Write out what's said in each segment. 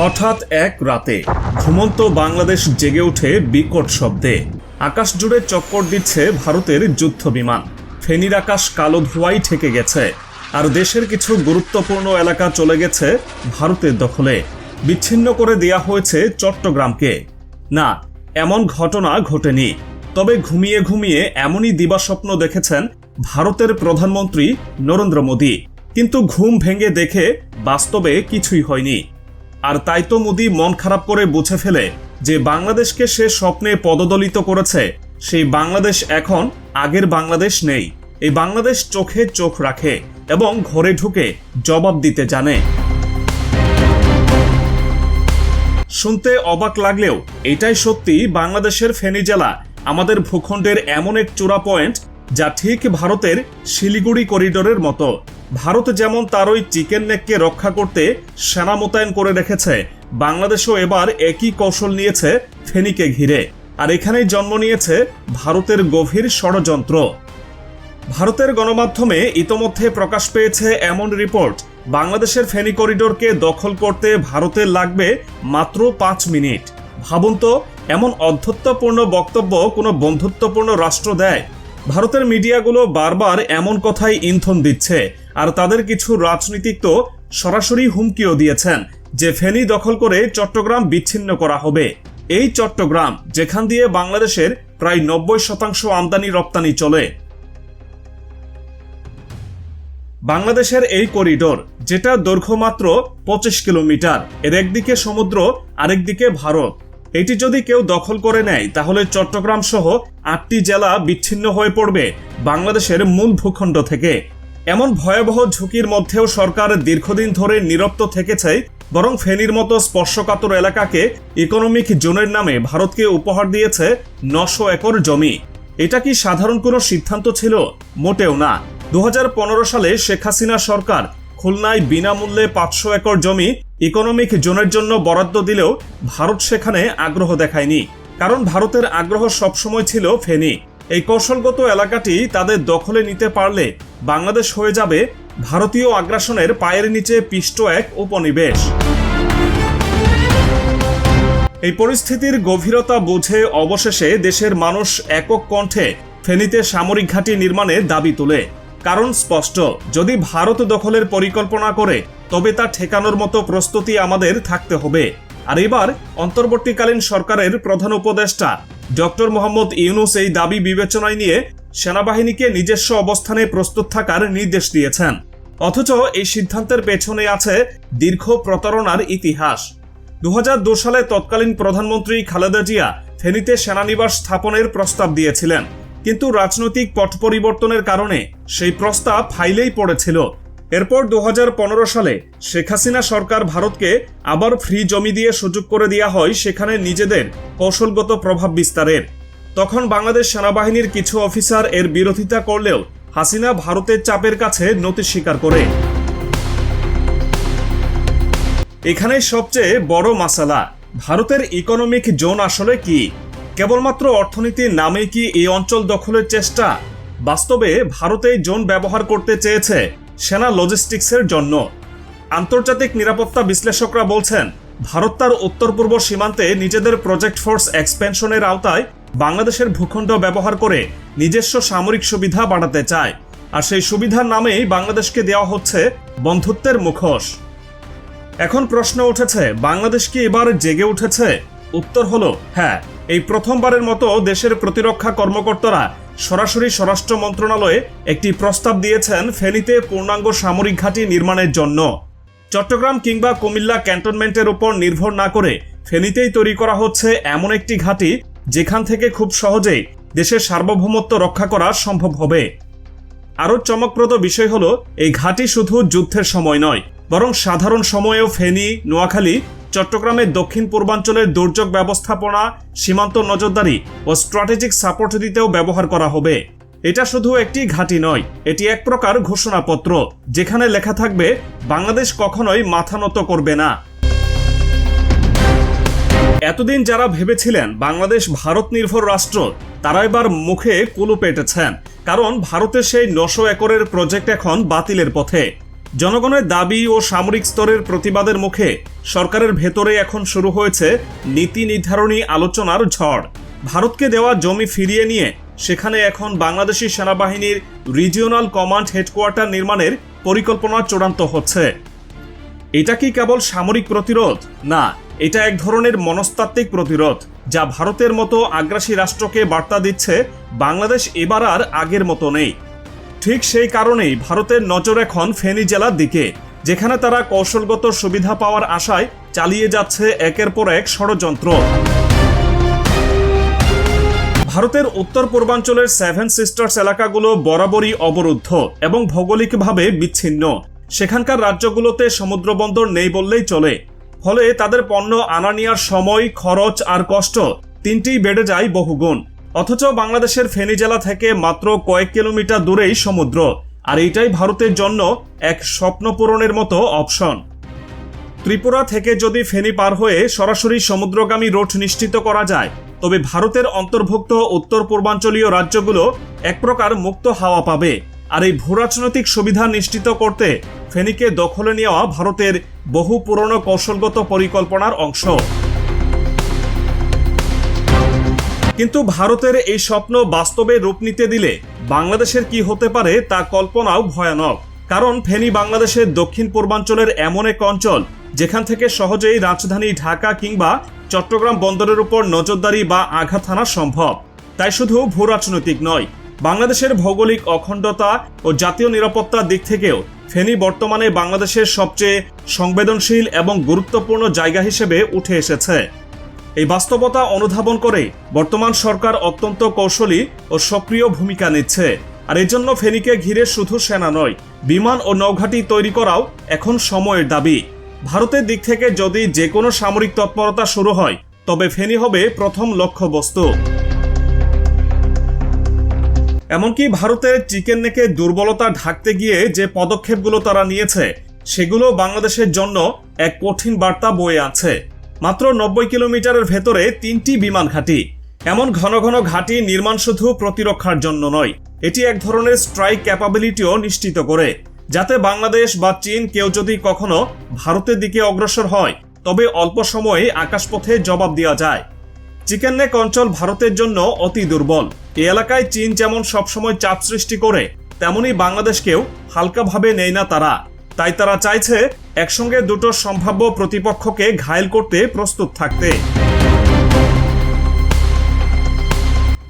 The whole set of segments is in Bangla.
হঠাৎ এক রাতে ঘুমন্ত বাংলাদেশ জেগে ওঠে বিকট শব্দে। আকাশ জুড়ে চক্কর দিচ্ছে ভারতের যুদ্ধ বিমান ফেনীর আকাশ কালো ধোঁয়ায় ঠেকে গেছে। আর দেশের কিছু গুরুত্বপূর্ণ এলাকা চলে গেছে ভারতের দখলে। বিচ্ছিন্ন করে দেয়া হয়েছে চট্টগ্রামকে। না, এমন ঘটনা ঘটেনি। তবে ঘুমিয়ে ঘুমিয়ে এমনই দিবাস্বপ্ন দেখেছেন ভারতের প্রধানমন্ত্রী নরেন্দ্র মোদী। কিন্তু ঘুম ভেঙে দেখে বাস্তবে কিছুই হয়নি। আর তাই তো মোদি মন খারাপ করে বুঝে ফেলে যে বাংলাদেশকে সে স্বপ্নে পদদলিত করেছে। সেই বাংলাদেশ এখন আগের বাংলাদেশ নেই। এই বাংলাদেশ চোখে চোখ রাখে এবং ঘরে ঢুকে জবাব দিতে জানে। শুনতে অবাক লাগলেও এটাই সত্যি বাংলাদেশের ফেনী জেলা আমাদের ভূখণ্ডের এমন এক চূড়া পয়েন্ট যা ঠিক ভারতের শিলিগুড়ি করিডোরের মতো। ভারত যেমন তার ওই চিকেন নেককে রক্ষা করতে সেনা মোতায়েন করে রেখেছে, বাংলাদেশও এবার একই কৌশল নিয়েছে ফেনীকে ঘিরে। আর এখানেই জন্ম নিয়েছে ভারতের গভীর ষড়যন্ত্র। ভারতের গণমাধ্যমে ইতোমধ্যে প্রকাশ পেয়েছে এমন রিপোর্ট, বাংলাদেশের ফেনী করিডোরকে দখল করতে ভারতের লাগবে মাত্র পাঁচ মিনিট। ভাবুন তো, এমন অধ্যত্বপূর্ণ বক্তব্য কোনো বন্ধুত্বপূর্ণ রাষ্ট্র দেয় ভারতের মিডিয়াগুলো বারবার এমন কথাই ইন্ধন দিচ্ছে, আর তাদের কিছু রাজনীতিক তো সরাসরি হুমকিও দিয়েছেন, যে ফেনী দখল করে চট্টগ্রাম বিচ্ছিন্ন করা হবে। এই চট্টগ্রাম, যেখান দিয়ে বাংলাদেশের প্রায় নব্বই শতাংশ আমদানি রপ্তানি চলে। বাংলাদেশের এই করিডোর, যেটা দৈর্ঘ্য মাত্র পঁচিশ কিলোমিটার, এর একদিকে সমুদ্র, আরেকদিকে ভারত। এটি যদি কেউ দখল করে নেয়, তাহলে চট্টগ্রাম সহ আটটি জেলা বিচ্ছিন্ন হয়ে পড়বে বাংলাদেশের মূল ভূখণ্ড থেকে। এমন ভয়াবহ ঝুঁকির মধ্যেও সরকার দীর্ঘদিন ধরে নিরপ্ত থেকেছে, বরং ফেনীর মতো স্পর্শকাতর এলাকাকে ইকোনমিক জোনের নামে ভারতকে উপহার দিয়েছে নশো একর জমি। এটা কি সাধারণ কোনো সিদ্ধান্ত ছিল? মোটেও না। দু হাজার পনেরো সালে শেখ হাসিনা সরকার খুলনায় বিনামূল্যে পাঁচশো একর জমি ইকোনমিক জোনের জন্য বরাদ্দ দিলেও ভারত সেখানে আগ্রহ দেখায়নি। কারণ ভারতের আগ্রহ সবসময় ছিল ফেনী। এই কৌশলগত এলাকাটি তাদের দখলে নিতে পারলে বাংলাদেশ হয়ে যাবে ভারতীয় আগ্রাসনের পায়ের নিচে পিষ্ট এক উপনিবেশ। এই পরিস্থিতির গভীরতা বুঝে অবশেষে দেশের মানুষ একক কণ্ঠে ফেনীতে সামরিক ঘাঁটি নির্মাণে দাবি তোলে। কারণ স্পষ্ট, যদি ভারত দখলের পরিকল্পনা করে তবে তা ঠেকানোর মতো প্রস্তুতি আমাদের থাকতে হবে। আর এবার অন্তর্বর্তীকালীন সরকারের প্রধান উপদেষ্টা, ডক্টর মোহাম্মদ ইউনুস এই দাবি বিবেচনায় নিয়ে সেনাবাহিনীকে নিজস্ব অবস্থানে প্রস্তুত থাকার নির্দেশ দিয়েছেন। অথচ এই সিদ্ধান্তের পেছনে আছে দীর্ঘ প্রতারণার ইতিহাস। দু সালে তৎকালীন প্রধানমন্ত্রী খালেদা জিয়া ফেনীতে সেনানিবাস স্থাপনের প্রস্তাব দিয়েছিলেন। কিন্তু রাজনৈতিক পট পরিবর্তনের কারণে সেই প্রস্তাব ফাইলেই পড়েছিল। এরপর দু হাজার পনেরো সালে শেখ হাসিনা সরকার ভারতকে আবার ফ্রি জমি দিয়ে সুযোগ করে দেওয়া হয় সেখানে নিজেদের কৌশলগত প্রভাব বিস্তারের। তখন বাংলাদেশ সেনাবাহিনীর কিছু অফিসার এর বিরোধিতা করলেও হাসিনা ভারতের চাপের কাছে নতি স্বীকার করে। এখানে সবচেয়ে বড় মাসালা, ভারতের ইকোনমিক জোন আসলে কি? কেবলমাত্র অর্থনীতির নামে কি এই অঞ্চল দখলের চেষ্টা? বাস্তবে ভারত জোন ব্যবহার করতে চেয়েছে সেনা লজিস্টিক্সের জন্য। আন্তর্জাতিক নিরাপত্তা বিশ্লেষকরা বলছেন, ভারত তার উত্তর পূর্ব সীমান্তে নিজেদের প্রজেক্ট ফোর্স এক্সপেনশনের আওতায় বাংলাদেশের ভূখণ্ড ব্যবহার করে নিজস্ব সামরিক সুবিধা বাড়াতে চায়। আর সেই সুবিধার নামেই বাংলাদেশকে দেওয়া হচ্ছে বন্ধুত্বের মুখোশ। এখন প্রশ্ন উঠেছে, বাংলাদেশ কি এবার জেগে উঠেছে? উত্তর হলো হ্যাঁ এই প্রথমবারের মতো দেশের প্রতিরক্ষা কর্মকর্তারা সরাসরি স্বরাষ্ট্র মন্ত্রণালয়ে একটি প্রস্তাব দিয়েছেন ফেনীতে পূর্ণাঙ্গ সামরিক ঘাঁটি নির্মাণের জন্য। চট্টগ্রাম কিংবা কুমিল্লা ক্যান্টনমেন্টের উপর নির্ভর না করে ফেনীতেই তৈরি করা হচ্ছে এমন একটি ঘাঁটি, যেখান থেকে খুব সহজেই দেশের সার্বভৌমত্ব রক্ষা করা সম্ভব হবে। আরও চমকপ্রদ বিষয় হল, এই ঘাঁটি শুধু যুদ্ধের সময় নয়, বরং সাধারণ সময়েও ফেনী, নোয়াখালী চট্টগ্রামের দক্ষিণ পূর্বাঞ্চলের দুর্যোগ ব্যবস্থাপনা সীমান্ত নজরদারি ও স্ট্র্যাটেজিক সাপোর্ট দিতেও ব্যবহার করা হবে। এটা শুধু একটি ঘাঁটি নয়, এটি এক প্রকার ঘোষণাপত্র, যেখানে লেখা থাকবে, বাংলাদেশ কখনোই মাথা নত করবে না। এতদিন যারা ভেবেছিলেন বাংলাদেশ ভারত নির্ভর রাষ্ট্র, তারা এবার মুখে কুলু পেটেছেন, কারণ ভারতের সেই নশো একরের প্রজেক্ট এখন বাতিলের পথে। জনগণের দাবি ও সামরিক স্তরের প্রতিবাদের মুখে সরকারের ভেতরে এখন শুরু হয়েছে নীতি নির্ধারণী আলোচনার ঝড়। ভারতকে দেওয়া জমি ফিরিয়ে নিয়ে সেখানে এখন বাংলাদেশি সেনাবাহিনীর রিজিওনাল কমান্ড হেডকোয়ার্টার নির্মাণের পরিকল্পনা চূড়ান্ত হচ্ছে। এটা কি কেবল সামরিক প্রতিরোধ? না, এটা এক ধরনের মনস্তাত্ত্বিক প্রতিরোধ, যা ভারতের মতো আগ্রাসী রাষ্ট্রকে বার্তা দিচ্ছে, বাংলাদেশ এবার আর আগের মতো নেই। ঠিক সেই কারণেই ভারতের নজর এখন ফেনী জেলার দিকে, যেখানে তারা কৌশলগত সুবিধা পাওয়ার আশায় চালিয়ে যাচ্ছে একের পর এক ষড়যন্ত্র। ভারতের উত্তর পূর্বাঞ্চলের সেভেন সিস্টার্স এলাকাগুলো বরাবরই অবরুদ্ধ এবং ভৌগোলিকভাবে বিচ্ছিন্ন। সেখানকার রাজ্যগুলোতে সমুদ্রবন্দর নেই বললেই চলে। ফলে তাদের পণ্য আনা নেওয়ার সময়, খরচ আর কষ্ট তিনটিই বেড়ে যায় বহুগুণ। অথচ বাংলাদেশের ফেনী জেলা থেকে মাত্র কয়েক কিলোমিটার দূরেই সমুদ্র। আর এইটাই ভারতের জন্য এক স্বপ্ন পূরণের মতো অপশন। ত্রিপুরা থেকে যদি ফেনী পার হয়ে সরাসরি সমুদ্রগামী রোড নিশ্চিত করা যায়, তবে ভারতের অন্তর্ভুক্ত উত্তর পূর্বাঞ্চলীয় রাজ্যগুলো এক প্রকার মুক্ত হাওয়া পাবে। আর এই ভূরাজনৈতিক সুবিধা নিশ্চিত করতে ফেনীকে দখলে নেওয়া ভারতের বহু পুরনো কৌশলগত পরিকল্পনার অংশ। কিন্তু ভারতের এই স্বপ্ন বাস্তবে রূপ নিতে দিলে বাংলাদেশের কি হতে পারে তা কল্পনাও ভয়ানক। কারণ ফেনী বাংলাদেশের দক্ষিণ পূর্বাঞ্চলের এমন এক অঞ্চল, যেখান থেকে সহজেই রাজধানী ঢাকা কিংবা চট্টগ্রাম বন্দরের উপর নজরদারি বা আঘাত হানা সম্ভব। তাই শুধু ভূ রাজনৈতিক নয়, বাংলাদেশের ভৌগোলিক অখণ্ডতা ও জাতীয় নিরাপত্তার দিক থেকেও ফেনী বর্তমানে বাংলাদেশের সবচেয়ে সংবেদনশীল এবং গুরুত্বপূর্ণ জায়গা হিসেবে উঠে এসেছে। এই বাস্তবতা অনুধাবন করে বর্তমান সরকার অত্যন্ত কৌশলী ও সক্রিয় ভূমিকা নিচ্ছে। আর এজন্য ফেনীকে ঘিরে শুধু সেনা নয়, বিমান ও নৌঘাঁটি তৈরি করাও এখন সময়ের দাবি। ভারতের দিক থেকে যদি যে কোনো সামরিক তৎপরতা শুরু হয়, তবে ফেনী হবে প্রথম লক্ষ্যবস্তু। এমনকি ভারতের চিকেন নেকে দুর্বলতা ঢাকতে গিয়ে যে পদক্ষেপগুলো তারা নিয়েছে, সেগুলো বাংলাদেশের জন্য এক কঠিন বার্তা বয়ে আছে মাত্র নব্বই কিলোমিটারের ভেতরে তিনটি বিমান ঘাঁটি। এমন ঘন ঘন ঘাঁটি নির্মাণ শুধু প্রতিরক্ষার জন্য নয়, এটি এক ধরনের স্ট্রাইক ক্যাপাবিলিটিও নিশ্চিত করে, যাতে বাংলাদেশ বা চীন কেউ যদি কখনো ভারতের দিকে অগ্রসর হয়, তবে অল্প সময়ে আকাশপথে জবাব দেওয়া যায়। চিকেন নেক অঞ্চল ভারতের জন্য অতি দুর্বল। এই এলাকায় চীন যেমন সবসময় চাপ সৃষ্টি করে, তেমনি বাংলাদেশকেও হালকাভাবে নেয় না তারা। তাই তারা চাইছে একসঙ্গে দুটো সম্ভাব্য প্রতিপক্ষকে ঘায়েল করতে প্রস্তুত থাকতে।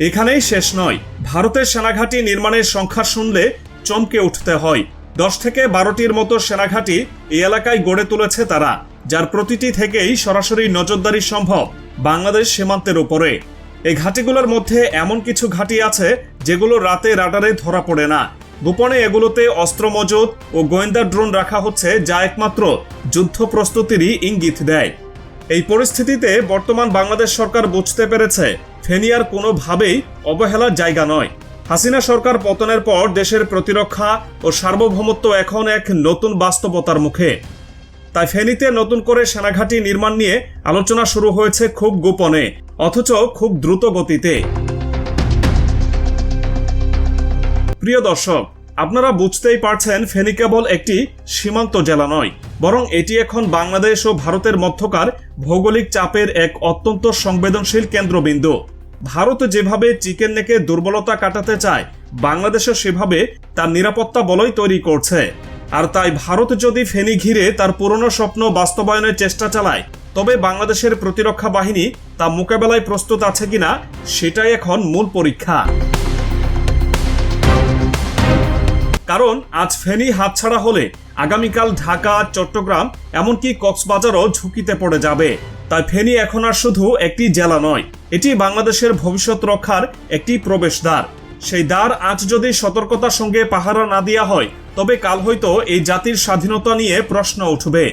এখানেই শেষ নয়। ভারতের সেনাঘাঁটি নির্মাণের সংখ্যা শুনলে চমকে উঠতে হয়। দশ থেকে বারোটির মতো সেনাঘাঁটি এই এলাকায় গড়ে তুলেছে তারা, যার প্রতিটি থেকেই সরাসরি নজরদারি সম্ভব বাংলাদেশ সীমান্তের উপরে। এই ঘাঁটিগুলোর মধ্যে এমন কিছু ঘাঁটি আছে যেগুলো রাতে রাডারে ধরা পড়ে না। গোপনে এগুলোতে অস্ত্র মজুত ও গোয়েন্দা ড্রোন রাখা হচ্ছে, যা একমাত্র যুদ্ধ প্রস্তুতিরই ইঙ্গিত দেয়। এই পরিস্থিতিতে বর্তমান বাংলাদেশ সরকার বুঝতে পেরেছে, ফেনিয়ার কোনোভাবেই অবহেলার জায়গা নয়। হাসিনা সরকার পতনের পর দেশের প্রতিরক্ষা ও সার্বভৌমত্ব এখন এক নতুন বাস্তবতার মুখে। তাই ফেনীতে নতুন করে সেনাঘাঁটি নির্মাণ নিয়ে আলোচনা শুরু হয়েছে খুব গোপনে, অথচ খুব দ্রুত গতিতে প্রিয় দর্শক, আপনারা বুঝতেই পারছেন ফেনী কেবল একটি সীমান্ত জেলা নয়, বরং এটি এখন বাংলাদেশ ও ভারতের মধ্যকার ভৌগোলিক চাপের এক অত্যন্ত সংবেদনশীল কেন্দ্রবিন্দু। ভারত যেভাবে চিকেন নেকে দুর্বলতা কাটাতে চায়, বাংলাদেশও সেভাবে তার নিরাপত্তা বলয় তৈরি করছে। আর তাই ভারত যদি ফেনী ঘিরে তার পুরনো স্বপ্ন বাস্তবায়নের চেষ্টা চালায়, তবে বাংলাদেশের প্রতিরক্ষা বাহিনী তা মোকাবেলায় প্রস্তুত আছে কিনা, সেটাই এখন মূল পরীক্ষা। কারণ আজ ফেনী হাতছাড়া হলে আগামীকাল ঢাকা, চট্টগ্রাম, এমনকি কক্সবাজারও ঝুঁকিতে পড়ে যাবে। তাই ফেনি এখন আর শুধু একটি জেলা নয়, এটি বাংলাদেশের ভবিষ্যৎ রক্ষার একটি প্রবেশদ্বার। সেই দ্বার আজ যদি সতর্কতার সঙ্গে পাহারা না দেওয়া হয়, তবে কাল হয়তো এই জাতির স্বাধীনতা নিয়ে প্রশ্ন উঠবে।